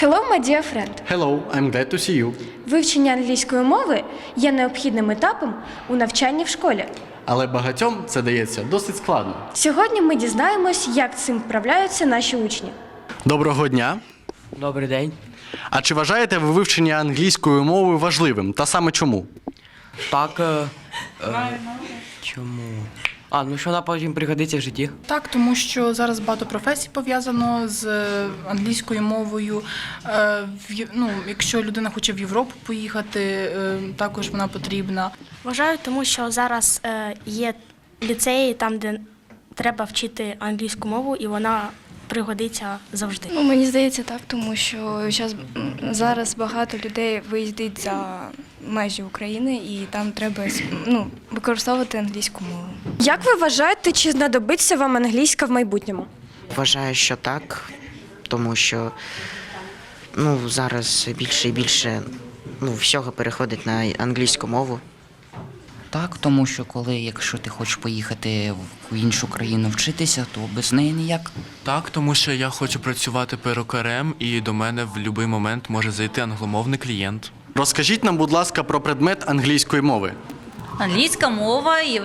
Hello, my dear friend. Hello, I'm glad to see you. Вивчення англійської мови є необхідним етапом у навчанні в школі. Але багатьом це дається досить складно. Сьогодні ми дізнаємось, як цим вправляються наші учні. Доброго дня. Добрий день. А чи вважаєте ви вивчення англійської мови важливим? Та саме чому? Так. Е, е, чому? А, ну що вона потім пригодиться в житті? Так, тому що зараз багато професій пов'язано з е, англійською мовою. Е, в Ну, якщо людина хоче в Європу поїхати, е, також вона потрібна. Вважаю, тому що зараз е, є ліцеї, там, де треба вчити англійську мову, і вона пригодиться завжди. Ну, мені здається так, тому що щас, м, зараз багато людей виїздить за межі України і там треба ну, використовувати англійську мову. Як ви вважаєте, чи знадобиться вам англійська в майбутньому? Вважаю, що так, тому що ну, зараз більше і більше ну, всього переходить на англійську мову. Так, тому що коли, якщо ти хочеш поїхати в іншу країну вчитися, то без неї ніяк. Так, тому що я хочу працювати перукарем, і до мене в будь-який момент може зайти англомовний клієнт. Розкажіть нам, будь ласка, про предмет англійської мови. Англійська мова є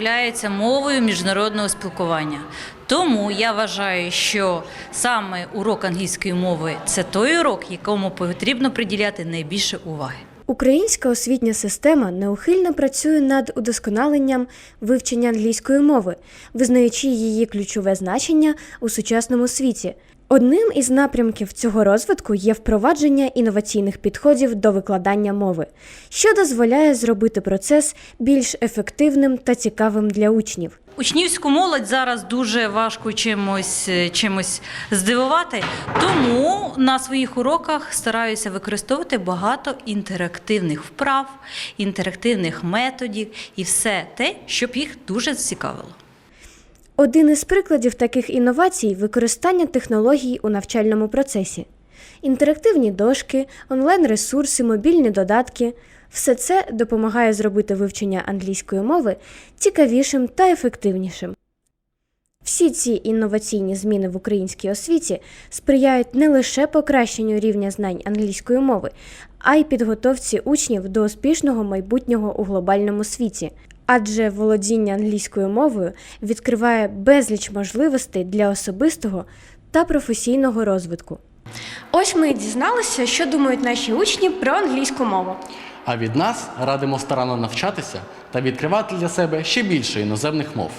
мовою міжнародного спілкування. Тому я вважаю, що саме урок англійської мови це той урок, якому потрібно приділяти найбільше уваги. Українська освітня система неухильно працює над удосконаленням вивчення англійської мови, визнаючи її ключове значення у сучасному світі. Одним із напрямків цього розвитку є впровадження інноваційних підходів до викладання мови, що дозволяє зробити процес більш ефективним та цікавим для учнів. Учнівську молодь зараз дуже важко чимось, е, чимось здивувати, тому на своїх уроках стараюся використовувати багато інтерактивних вправ, інтерактивних методів і все те, щоб їх дуже зацікавило. Один із прикладів таких інновацій використання технологій у навчальному процесі. Інтерактивні дошки, онлайн-ресурси, мобільні додатки все це допомагає зробити вивчення англійської мови цікавішим та ефективнішим. Всі ці інноваційні зміни в українській освіті сприяють не лише покращенню рівня знань англійської мови, а й підготовці учнів до успішного майбутнього у глобальному світі. Адже володіння англійською мовою відкриває безліч можливостей для особистого та професійного розвитку. Ось ми і дізналися, що думають наші учні про англійську мову. А від нас радимо старанно навчатися та відкривати для себе ще більше іноземних мов.